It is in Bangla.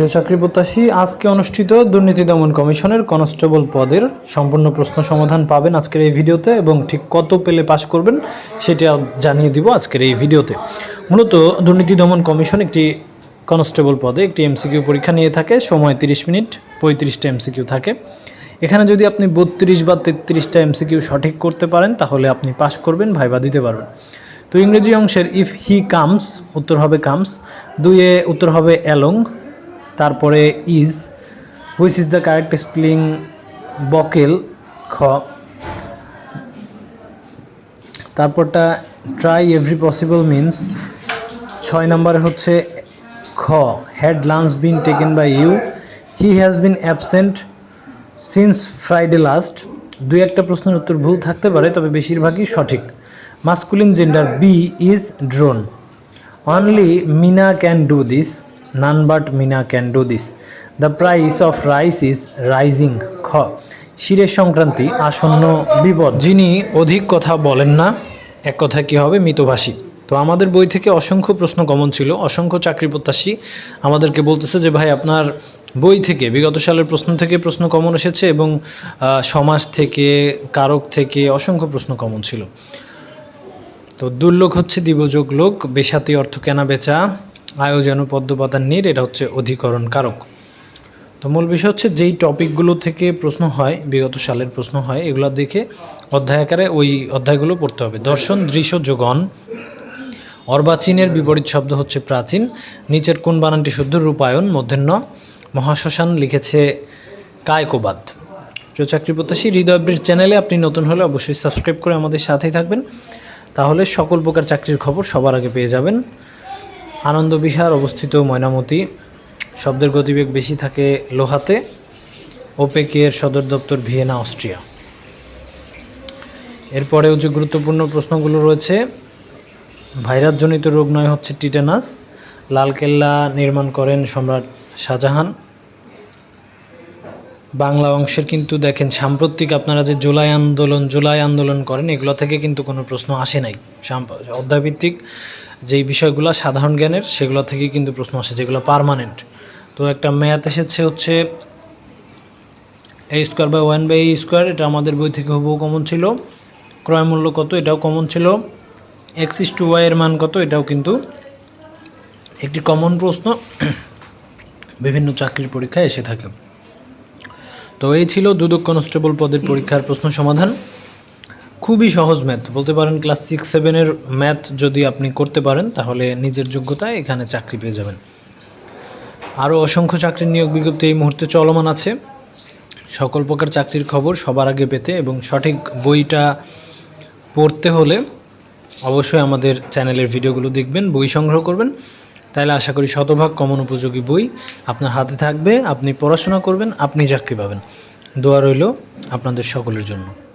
প্রিয় চাকরি প্রত্যাশী, আজকে অনুষ্ঠিত দুর্নীতি দমন কমিশনের কনস্টেবল পদের সম্পূর্ণ প্রশ্ন সমাধান পাবেন আজকের এই ভিডিওতে এবং ঠিক কত পেলে পাশ করবেন সেটা জানিয়ে দিব আজকের এই ভিডিওতে। মূলত দুর্নীতি দমন কমিশন একটি কনস্টেবল পদে একটি এমসিকিউ পরীক্ষা নিয়ে থাকে, সময় তিরিশ মিনিট, পঁয়ত্রিশটা এমসিকিউ থাকে। এখানে যদি আপনি বত্রিশ বা তেত্রিশটা এমসিকিউ সঠিক করতে পারেন, তাহলে আপনি পাশ করবেন, ভাইবা দিতে পারবেন। তো ইংরেজি অংশের ইফ হি কামস উত্তর হবে কামস দুইয়ে উত্তর হবে অ্যালং তারপরে is which is the correct spelling Bokel খ। তারপরটা ট্রাই এভরি পসিবল মিন্স ছয় নম্বরে হচ্ছে খ। Had lunch been taken by you he has been absent since Friday last দুই একটা প্রশ্নের উত্তর ভুল থাকতে পারে, তবে বেশিরভাগই সঠিক। Masculine gender B is drone only Mina can do this none but Mina can do this. The price of rice is rising. খ। শিরের সংক্রান্তি আসন্ন বিপদ। যিনি অধিক কথা বলেন না, এক কথা কি হবে? মিতভাষী। তো আমাদের বই থেকে অসংখ্য প্রশ্ন কমন ছিল, অসংখ্য চাকরি প্রত্যাশী আমাদেরকে বলতেছে যে, ভাই, আপনার বই থেকে, বিগত সালের প্রশ্ন থেকে প্রশ্ন কমন এসেছে এবং সমাজ থেকে, কারক থেকে অসংখ্য প্রশ্ন কমন ছিল। তো দুর্লোক হচ্ছে দিবযোগ লোক, বেসাতি অর্থ কেনা বেচা আয়োজন পদ্মপাতার নীর, এটা হচ্ছে অধিকরণ কারক। তো মূল বিষয় হচ্ছে যেই টপিকগুলো থেকে প্রশ্ন হয়, বিগত সালের প্রশ্ন হয়, এগুলো দেখে অধ্যায় আকারে ওই অধ্যায়গুলো পড়তে হবে। দর্শন, দৃশ্য, যোগন। অর্বাচীনের বিপরীত শব্দ হচ্ছে প্রাচীন। নিচের কোন বানানটি শুদ্ধ? রূপায়ণ, মধ্যাহ্ন। মহাশ্মশান লিখেছে কায়কোবাদ। প্রিয় চাকরি প্রত্যাশী হৃদয় ব্রিজ চ্যানেলে আপনি নতুন হলে অবশ্যই সাবস্ক্রাইব করে আমাদের সাথেই থাকবেন। তাহলে সকল প্রকার চাকরির খবর সবার আগে পেয়ে যাবেন। আনন্দ বিহার অবস্থিত ময়নামতি। শব্দের গতিবেগ বেশি থাকে লোহাতে। ওপেকের সদর দপ্তর ভিয়েনা, অস্ট্রিয়া। এরপরেও যে গুরুত্বপূর্ণ প্রশ্নগুলো রয়েছে, ভাইরাসজনিত রোগ নয় হচ্ছে টিটেনাস। লালকেল্লা নির্মাণ করেন সম্রাট শাহজাহান। বাংলা অংশের কিন্তু দেখেন সাম্প্রতিক আপনারা যে জুলাই আন্দোলন জুলাই আন্দোলন করেন, এগুলো থেকে কিন্তু কোনো প্রশ্ন আসে নাই। অধ্যায়ভিত্তিক যেই বিষয়গুলো সাধারণ জ্ঞানের, সেগুলো থেকে কিন্তু প্রশ্ন আসে, যেগুলো পার্মানেন্ট তো একটা ম্যাথ এসেছে হচ্ছে A square by one by A square এটা আমাদের বই থেকে হুবহু কমন ছিল। ক্রয় মূল্য কত, এটাও কমন ছিল। এক্স ইস টু ওয়াই এর মান কত, এটাও কিন্তু একটি কমন প্রশ্ন। বিভিন্ন চাকরির পরীক্ষায় এসে থাকে। তো এই ছিল দুদক কনস্টেবল পদের পরীক্ষার প্রশ্ন সমাধান। খুবই সহজ ম্যাথ। বলতে পারেন ক্লাস সিক্স সেভেনের ম্যাথ যদি আপনি করতে পারেন, তাহলে নিজের যোগ্যতায় এখানে চাকরি পেয়ে যাবেন। আরও অসংখ্য চাকরির নিয়োগ বিজ্ঞপ্তি এই মুহূর্তে চলমান আছে। সকল প্রকার চাকরির খবর সবার আগে পেতে এবং সঠিক বইটা পড়তে হলে অবশ্যই আমাদের চ্যানেলের ভিডিওগুলো দেখবেন, বই সংগ্রহ করবেন। তাহলে আশা করি শতভাগ কমন উপযোগী বই আপনার হাতে থাকবে, আপনি পড়াশোনা করবেন, আপনি চাকরি পাবেন। দোয়া রইল আপনাদের সকলের জন্য।